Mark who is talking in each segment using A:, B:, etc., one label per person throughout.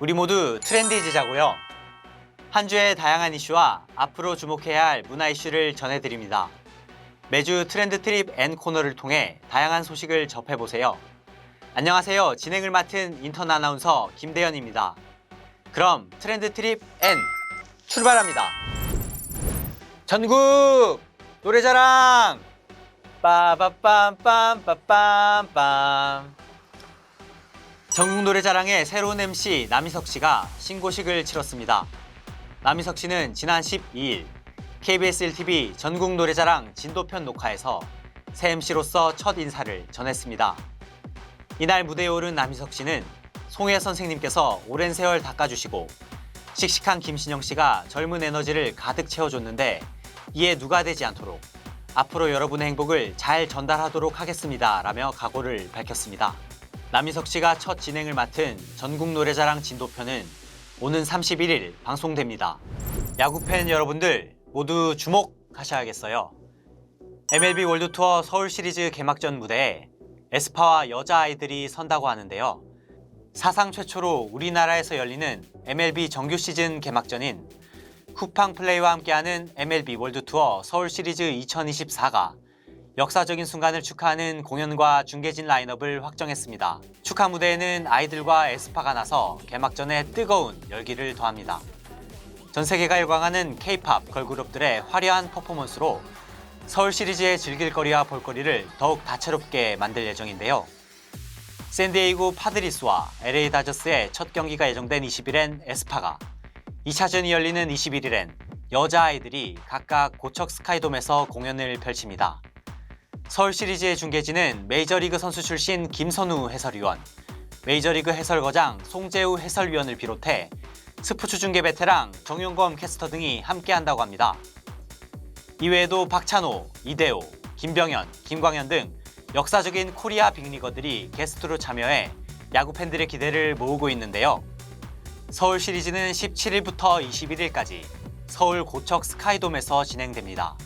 A: 우리 모두 트렌디지자고요. 한 주의 다양한 이슈와 앞으로 주목해야 할 문화 이슈를 전해드립니다. 매주 트렌드 트립 N 코너를 통해 다양한 소식을 접해보세요. 안녕하세요. 진행을 맡은 인턴 아나운서 김대현입니다. 그럼 트렌드 트립 N 출발합니다. 전국 노래자랑 빠바빰빰빰빰빰 전국 노래자랑의 새로운 MC 남희석 씨가 신고식을 치렀습니다. 남희석 씨는 지난 12일 KBS 1TV 전국 노래자랑 진도편 녹화에서 새 MC로서 첫 인사를 전했습니다. 이날 무대에 오른 남희석 씨는 송혜 선생님께서 오랜 세월 닦아주시고 씩씩한 김신영 씨가 젊은 에너지를 가득 채워줬는데 이에 누가 되지 않도록 앞으로 여러분의 행복을 잘 전달하도록 하겠습니다. 라며 각오를 밝혔습니다. 남희석 씨가 첫 진행을 맡은 전국 노래자랑 진도편은 오는 31일 방송됩니다. 야구 팬 여러분들 모두 주목하셔야겠어요. MLB 월드투어 서울 시리즈 개막전 무대에 에스파와 여자아이들이 선다고 하는데요. 사상 최초로 우리나라에서 열리는 MLB 정규 시즌 개막전인 쿠팡 플레이와 함께하는 MLB 월드투어 서울 시리즈 2024가 역사적인 순간을 축하하는 공연과 중계진 라인업을 확정했습니다. 축하 무대에는 아이들과 에스파가 나서 개막전에 뜨거운 열기를 더합니다. 전 세계가 열광하는 K-팝 걸그룹들의 화려한 퍼포먼스로 서울 시리즈의 즐길거리와 볼거리를 더욱 다채롭게 만들 예정인데요. 샌디에이고 파드리스와 LA 다저스의 첫 경기가 예정된 20일엔 에스파가 2차전이 열리는 21일엔 여자아이들이 각각 고척 스카이돔에서 공연을 펼칩니다. 서울 시리즈의 중계진은 메이저리그 선수 출신 김선우 해설위원, 메이저리그 해설거장 송재우 해설위원을 비롯해 스포츠 중계 베테랑 정용검 캐스터 등이 함께한다고 합니다. 이외에도 박찬호, 이대호, 김병현, 김광현 등 역사적인 코리아 빅리거들이 게스트로 참여해 야구 팬들의 기대를 모으고 있는데요. 서울 시리즈는 17일부터 21일까지 서울 고척 스카이돔에서 진행됩니다.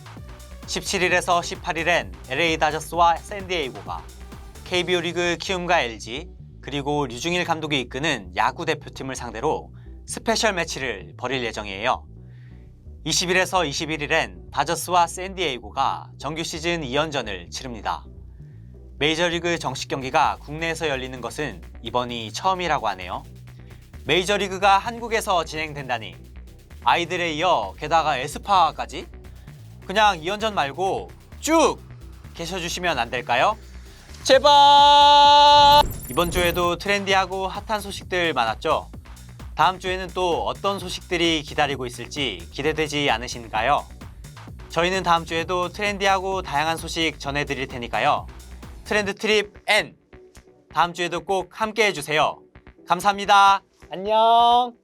A: 17일에서 18일엔 LA 다저스와 샌디에이고가 KBO 리그 키움과 LG 그리고 류중일 감독이 이끄는 야구 대표팀을 상대로 스페셜 매치를 벌일 예정이에요. 20일에서 21일엔 다저스와 샌디에이고가 정규 시즌 2연전을 치릅니다. 메이저리그 정식 경기가 국내에서 열리는 것은 이번이 처음이라고 하네요. 메이저리그가 한국에서 진행된다니 아이들에 이어 게다가 에스파까지 그냥 2연전 말고 쭉 계셔주시면 안 될까요? 제발! 이번 주에도 트렌디하고 핫한 소식들 많았죠? 다음 주에는 또 어떤 소식들이 기다리고 있을지 기대되지 않으신가요? 저희는 다음 주에도 트렌디하고 다양한 소식 전해드릴 테니까요. 트렌드 트립 N! 다음 주에도 꼭 함께 해주세요. 감사합니다. 안녕!